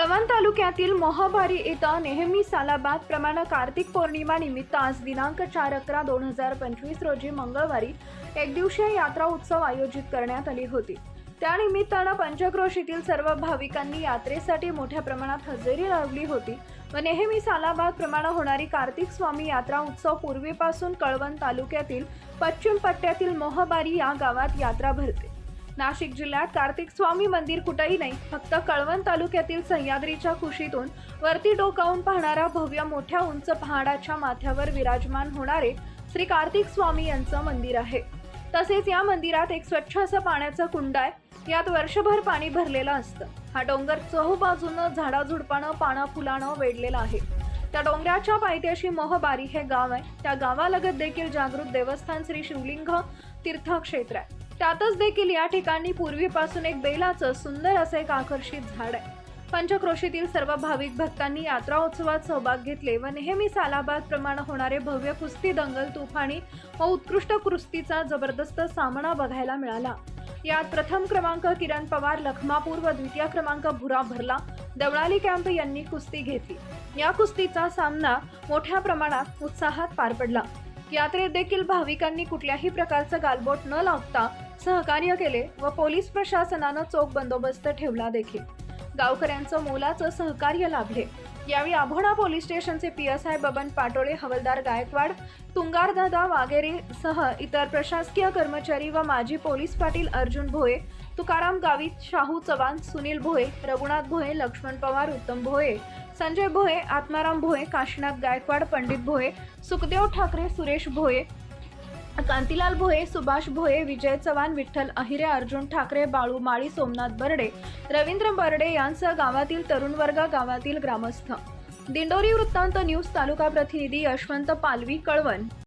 कळवण तालुक्यातील मोहबारी इथं नेहमी सालाबाद प्रमाणे कार्तिक पौर्णिमा निमित्त आज दिनांक चार अकरा दोन हजार पंचवीस रोजी मंगळवारी एक दिवसीय यात्रा उत्सव आयोजित करण्यात आली होती. त्यानिमित्तानं पंचक्रोशीतील सर्व भाविकांनी यात्रेसाठी मोठ्या प्रमाणात हजेरी लावली होती व नेहमी सालाबाद प्रमाणे होणारी कार्तिक स्वामी यात्रा उत्सव पूर्वीपासून कळवण तालुक्यातील पश्चिम पट्ट्यातील मोहबारी या गावात यात्रा भरते. नाशिक जिल्ह्यात कार्तिक स्वामी मंदिर कुठेही नाही फक्त कळवण तालुक्यातील सह्याद्रीच्या कुशीतून वरती डोकावून पाहणारा भव्य मोठ्या उंच पहाडाच्या माथ्यावर विराजमान होणारे श्री कार्तिक स्वामी यांचं मंदिर आहे. तसेच या मंदिरात एक स्वच्छ असं पाण्याचं कुंड आहे यात वर्षभर पाणी भरलेलं असतं. हा डोंगर चहूबाजूनं झाडाझुडपानं पाना फुलानं वेढलेला आहे. त्या डोंगराच्या पायथ्याशी मोहबारी हे गाव आहे. त्या गावालगत देखील जागृत देवस्थान श्री शिवलिंग तीर्थक्षेत्र आहे. त्यातच देखील या ठिकाणी पूर्वीपासून एक बेलाचं सुंदर असं एक आकर्षित झाड आहे. पंचक्रोशीतील सर्व भाविक भक्तांनी यात्रा उत्सवात सहभाग घेतले व नेहमी सालाबाद प्रमाणे होणारे भव्य कुस्ती दंगल तुफानी व उत्कृष्ट कुस्तीचा जबरदस्त सामना बघायला मिळाला. यात प्रथम क्रमांक किरण पवार लखमापूर व द्वितीय क्रमांक भुरा भरला. देवळाली कॅम्प यांनी कुस्ती घेतली. या कुस्तीचा सामना मोठ्या प्रमाणात उत्साहात पार पडला. यात्रेत देखील भाविकांनी कुठल्याही प्रकारचं गालबोट न लावता सहकार्य केले व पोलीस प्रशासनानं चोख बंदोबस्त ठेवला देखील. गावकऱ्यांचं मोलाचं सहकार्य लाभले. यावेळी आभोणा पोलीस स्टेशनचे P S I Baban Patole हवलदार गायकवाड तुंगारदादा वागेरे सह इतर प्रशासकीय कर्मचारी व माजी पोलीस पाटील अर्जुन भोये तुकाराम गावित शाहू चव्हाण सुनील भोये रघुनाथ भोये लक्ष्मण पवार उत्तम भोये संजय भोये आत्माराम भोये काशीनाथ गायकवाड पंडित भोये सुखदेव ठाकरे सुरेश भोये कांतीलाल भोये सुभाष भोये विजय चव्हाण विठ्ठल अहिरे अर्जुन ठाकरे बाळू माळी सोमनाथ बर्डे रवींद्र बर्डे यांसह गावातील तरुण वर्ग गावातील ग्रामस्थ. दिंडोरी वृत्तांत न्यूज तालुका प्रतिनिधी यशवंत पालवी कळवण.